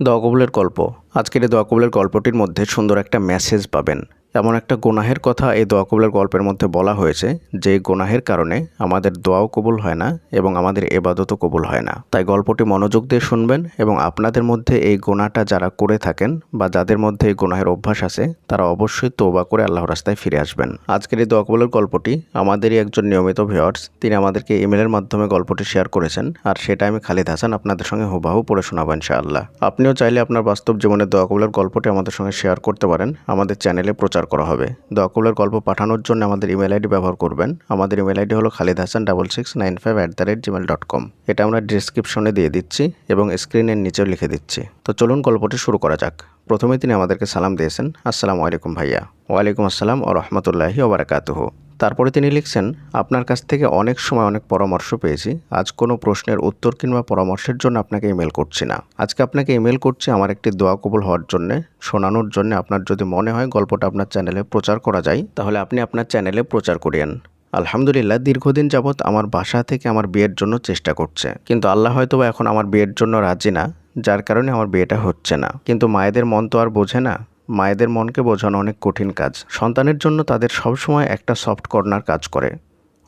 দোয়া কবুলের গল্প। আজকের এই দোয়া কবুলের গল্পটির মধ্যে সুন্দর একটা মেসেজ পাবেন। এমন একটা গোনাহের কথা এই দোয়া কবুলের গল্পের মধ্যে বলা হয়েছে যে গোনাহের কারণে আমাদের দোয়াও কবুল হয় না এবং আমাদের এবাদতও কবুল হয় না। তাই গল্পটি মনোযোগ দিয়ে শুনবেন এবং আপনাদের মধ্যে এই গোনাটা যারা করে থাকেন বা যাদের মধ্যে এই গুনাহের অভ্যাস আছে, তারা অবশ্যই তোবা করে আল্লাহ রাস্তায় ফিরে আসবেন। আজকের এই দোয়া কবুলের গল্পটি আমাদেরই একজন নিয়মিত ভিওয়ার্স তিনি আমাদেরকে ইমেলের মাধ্যমে গল্পটি শেয়ার করেছেন আর সেটা আমি খালিদ হাসান আপনাদের সঙ্গে হুবাহু পড়ে শোনাবো ইনশাআল্লাহ। আপনিও চাইলে আপনার বাস্তব জীবনের দোয়া কবুলের গল্পটি আমাদের সঙ্গে শেয়ার করতে পারেন। আমাদের চ্যানেলে প্রচার করা হবে। দোয়া কবুলের গল্প পাঠানোর জন্য আমাদের ইমেল আইডি ব্যবহার করবেন। আমাদের ইমেল আইডি হলো Khalid Hasan double six nine five at the rate Gmail dot com এটা আমরা ডিসক্রিপশনে দিয়ে দিচ্ছি এবং স্ক্রিনের নিচেও লিখে দিচ্ছি। তো চলুন গল্পটি শুরু করা যাক। প্রথমে তিনি আমাদেরকে সালাম দিয়েছেন। আসসালামু আলাইকুম ভাইয়া। ওয়ালাইকুম আসসালাম ও রহমতুল্লাহি ওবরাকাতুহু তারপরে তিনি লিখছেন, আপনার কাছ থেকে অনেক সময় অনেক পরামর্শ পেয়েছি। আজ কোনো প্রশ্নের উত্তর কিংবা পরামর্শের জন্য আপনাকে ইমেল করছি না। আজকে আপনাকে ইমেল করছি আমার একটি দোয়া কবুল হওয়ার জন্য, শোনানোর জন্য। আপনার যদি মনে হয় গল্পটা আপনার চ্যানেলে প্রচার করা যায়, তাহলে আপনি আপনার চ্যানেলে প্রচার করিয়েন। আলহামদুলিল্লাহ, দীর্ঘদিন যাবৎ আমার বাসা থেকে আমার বিয়ের জন্য চেষ্টা করছে। কিন্তু আল্লাহ হয়তোবা এখন আমার বিয়ের জন্য রাজি না, যার কারণে আমার বিয়েটা হচ্ছে না। কিন্তু মায়েদের মন তো আর বোঝে না। মায়েদের মনকে বোঝানো অনেক কঠিন কাজ। সন্তানের জন্য তাদের সবসময় একটা সফট কর্নার কাজ করে।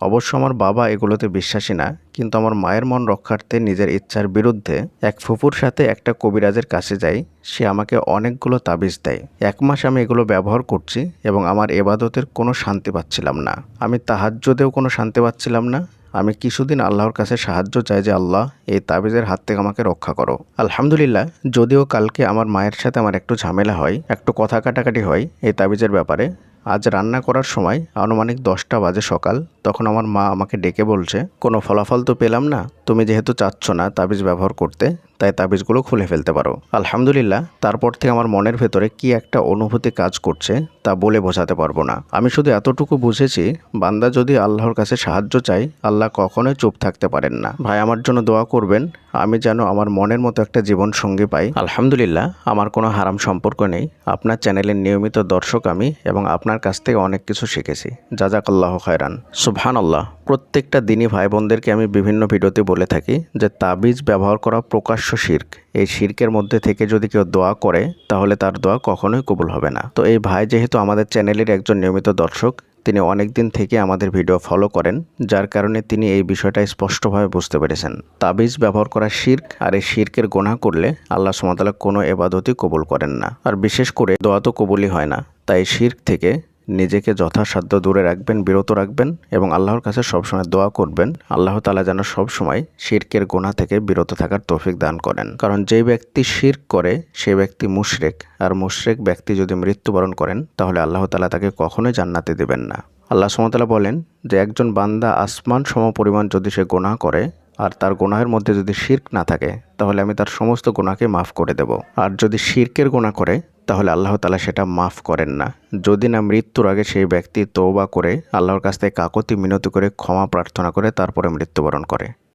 অবশ্য আমার বাবা এগুলোতে বিশ্বাসী না, কিন্তু আমার মায়ের মন রক্ষার্থে নিজের ইচ্ছার বিরুদ্ধে এক ফুপুর সাথে একটা কবিরাজের কাছে যাই, সে আমাকে অনেকগুলো তাবিজ দেয়। এক মাস আমি এগুলো ব্যবহার করছি এবং আমার এবাদতের কোনো শান্তি পাচ্ছিলাম না। আমি তাহাজ্যদেও কোনো শান্তি পাচ্ছিলাম না। আমি কিছুদিন আল্লাহর কাছে সাহায্য চাই যে, আল্লাহ, এই তাবিজের হাত থেকে আমাকে রক্ষা করো। আলহামদুলিল্লাহ, যদিও কালকে আমার মায়ের সাথে আমার একটু ঝামেলা হয়, একটু কথা কাটাকাটি হয় এই তাবিজের ব্যাপারে আজ রান্না করার সময় আনুমানিক দশটা বাজে সকাল, তখন আমার মা আমাকে ডেকে বলছে, কোনো ফলাফল তো পেলাম না, তুমি যেহেতু চাচ্ছ না তাবিজ ব্যবহার করতে তাই তাবিজগুলো খুলে ফেলতে পারো। আলহামদুলিল্লাহ, তারপর থেকে আমার মনের ভেতরে কি একটা অনুভূতি কাজ করছে তা বলে বোঝাতে পারব না। আমি শুধু এতটুকু বুঝেছি, বান্দা যদি আল্লাহর কাছে সাহায্য চাই আল্লাহ কখনোই চুপ থাকতে পারেন না। ভাই, আমার জন্য দোয়া করবেন, আমি যেন আমার মনের মতো একটা জীবন সঙ্গী পাই। আলহামদুলিল্লাহ, আমার কোনো হারাম সম্পর্ক নেই। আপনার চ্যানেলের নিয়মিত দর্শক আমি এবং আপনার কাছ থেকে অনেক কিছু শিখেছি। যা যাক জাজাকাল্লাহ খায়রান। সুবহান আল্লাহ প্রত্যেকটা দিনই ভাই বোনদেরকে আমি বিভিন্ন ভিডিওতে বলে থাকি যে তাবিজ ব্যবহার করা প্রকাশ্য শির্ক। এই শির্কের মধ্যে থেকে যদি কেউ দোয়া করে, তাহলে তার দোয়া কখনোই কবুল হবে না। তো এই ভাই যেহেতু আমাদের চ্যানেলের একজন নিয়মিত দর্শক, তিনি অনেক দিন থেকে আমাদের ভিডিও ফলো করেন, যার কারণে তিনি এই বিষয়টা স্পষ্টভাবে বুঝতে পেরেছেন। তাবিজ ব্যবহার করা শির্ক আর এই শির্কের গোনা করলে আল্লাহ সুমাতালা কোনো এবাদতই কবুল করেন না। আর বিশেষ করে দোয়া তো কবুলই হয় না। তাই শির্ক থেকে নিজেকে যথাসাধ্য দূরে রাখবেন, বিরত রাখবেন এবং আল্লাহর কাছে সবসময় দোয়া করবেন। আল্লাহ তালা যেন সবসময় শির্কের গোনা থেকে বিরত থাকার তৌফিক দান করেন। কারণ যে ব্যক্তি শির্ক করে, সে ব্যক্তি মুশরেক। আর মুশরেক ব্যক্তি যদি মৃত্যুবরণ করেন, তাহলে আল্লাহ তালা তাকে কখনোই জান্নাতে দেবেন না। আল্লাহ সুমতালা বলেন যে, একজন বান্দা আসমান সম পরিমাণ যদি সে গোনা করে, আর তার গোনাহের মধ্যে যদি শির্ক না থাকে, তাহলে আমি তার সমস্ত গোনাকে মাফ করে দেব। আর যদি শির্কের গোনা করে তাহলে আল্লাহ তালা সেটা মাফ করেন না। যদি না মৃত্যুর আগে সেই ব্যক্তি তৌবা করে, আল্লাহর কাছ থেকে কাকতি মিনতি করে ক্ষমা প্রার্থনা করে, তারপরে মৃত্যুবরণ করে।